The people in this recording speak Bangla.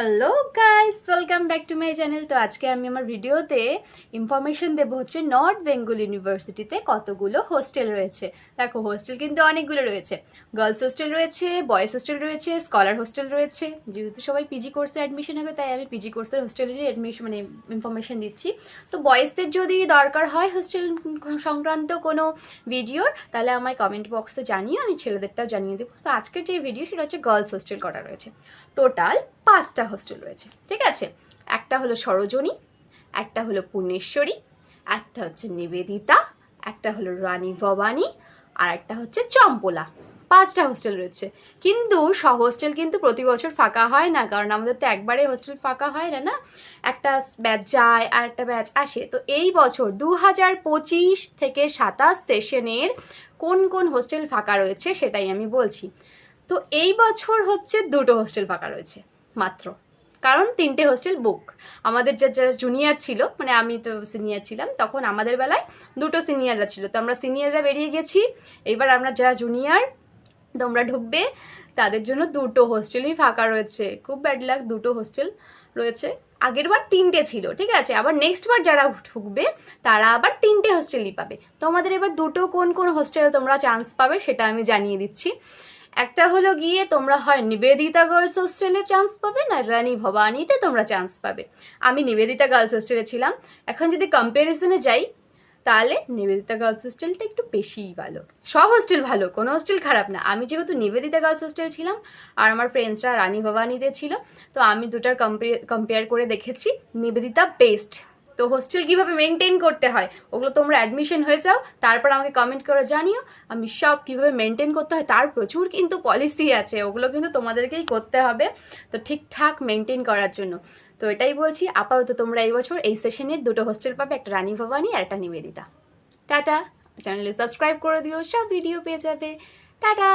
Hello guys welcome back to my channel তো আজকে আমি আমার ভিডিওতে ইনফরমেশন দেবো হচ্ছে নর্থ বেঙ্গল ইউনিভার্সিটিতে কতগুলো হোস্টেল রয়েছে। দেখো হোস্টেল কিন্তু অনেকগুলো রয়েছে। গার্লস হোস্টেল রয়েছে বয়েজ হোস্টেল রয়েছে স্কলার হোস্টেল রয়েছে। যেহেতু সবাই পিজি কোর্সে অ্যাডমিশন হবে, তাই আমি পিজি কোর্সের হোস্টেলেরই অ্যাডমিশন মানে ইনফরমেশন দিচ্ছি। তো বয়েজদের যদি দরকার হয় হোস্টেল সংক্রান্ত কোনো ভিডিওর তাহলে আমায় কমেন্ট বক্সে জানিয়ে আমি ছেলেদেরটাও জানিয়ে দেবো। তো আজকের যে ভিডিও সেটা হচ্ছে গার্লস হোস্টেল করা রয়েছে। টোটাল পাঁচটা হোস্টেল রয়েছে, ঠিক আছে? একটা হলো সরোজনী, একটা হলো পূর্ণেশ্বরী একটা হচ্ছে নিবেদিতা, একটা হলো রানী ভবানী, আর একটা হচ্ছে চম্পলা। পাঁচটা হোস্টেল রয়েছে। কিন্তু সব হোস্টেল কিন্তু প্রতি বছর ফাঁকা হয় না, কারণ আমাদের তো একবারে হোস্টেল ফাঁকা হয় না না? একটা ব্যাচ যায় আর একটা ব্যাচ আসে। তো এই বছর দু হাজার পঁচিশ থেকে সাতাশ সেশনের কোন কোন হোস্টেল ফাঁকা রয়েছে সেটাই আমি বলছি। তো এই বছর হচ্ছে দুটো হোস্টেল ফাঁকা রয়েছে। মাত্র। কারণ তিনটে হোস্টেল বুক আমাদের যা যারা জুনিয়র ছিল মানে আমি তো সিনিয়র ছিলাম, তখন আমাদের বেলায় দুটো সিনিয়ররা ছিল। তো আমরা সিনিয়ররা বেরিয়ে গেছি। এবার আমরা যারা জুনিয়র তোমরা ঢুকবে, তাদের জন্য দুটো হোস্টেলই ফাঁকা রয়েছে। খুব ব্যাড লাক দুটো হোস্টেল রয়েছে। আগের বার তিনটে ছিল, ঠিক আছে? আবার নেক্সট বার যারা ঢুকবে, তারা আবার তিনটে হোস্টেলই পাবে। তোমাদের এবার দুটো কোন কোন হোস্টেলে তোমরা চান্স পাবে, সেটা আমি জানিয়ে দিচ্ছি। একটা হলো গিয়ে তোমরা হয় নিবেদিতা গার্লস হোস্টেলে চান্স পাবে না রানী ভবানীতে তোমরা চান্স পাবে। আমি নিবেদিতা গার্লস হোস্টেলে ছিলাম। এখন যদি কম্প্যারিজনে যাই, তাহলে নিবেদিতা গার্লস হোস্টেলটা একটু বেশিই ভালো। সব হোস্টেল ভালো, কোনো হোস্টেল খারাপ না। আমি যেহেতু নিবেদিতা গার্লস হোস্টেল ছিলাম আর আমার ফ্রেন্ডসরা রানী ভবানীতে ছিল, তো আমি দুটার কম্পেয়ার করে দেখেছি। নিবেদিতা বেস্ট তো হোস্টেল কীভাবে মেনটেন করতে হয়? ওগুলো তোমরা অ্যাডমিশন হয়ে যাও, তারপর আমাকে কমেন্ট করে জানিও। আমি সব কীভাবে মেনটেন করতে হয়, তার প্রচুর কিন্তু পলিসি আছে, ওগুলো কিন্তু তোমাদেরকেই করতে হবে। তো ঠিকঠাক মেনটেন করার জন্য। তো এটাই বলছি, আপাতত তোমরা এই বছর এই সেশনের দুটো হোস্টেল পাবে, একটা রানী ভবানী আর একটা নিবেদিতা। টাটা! চ্যানেলে সাবস্ক্রাইব করে দিও, সব ভিডিও পেয়ে যাবে। টাটা!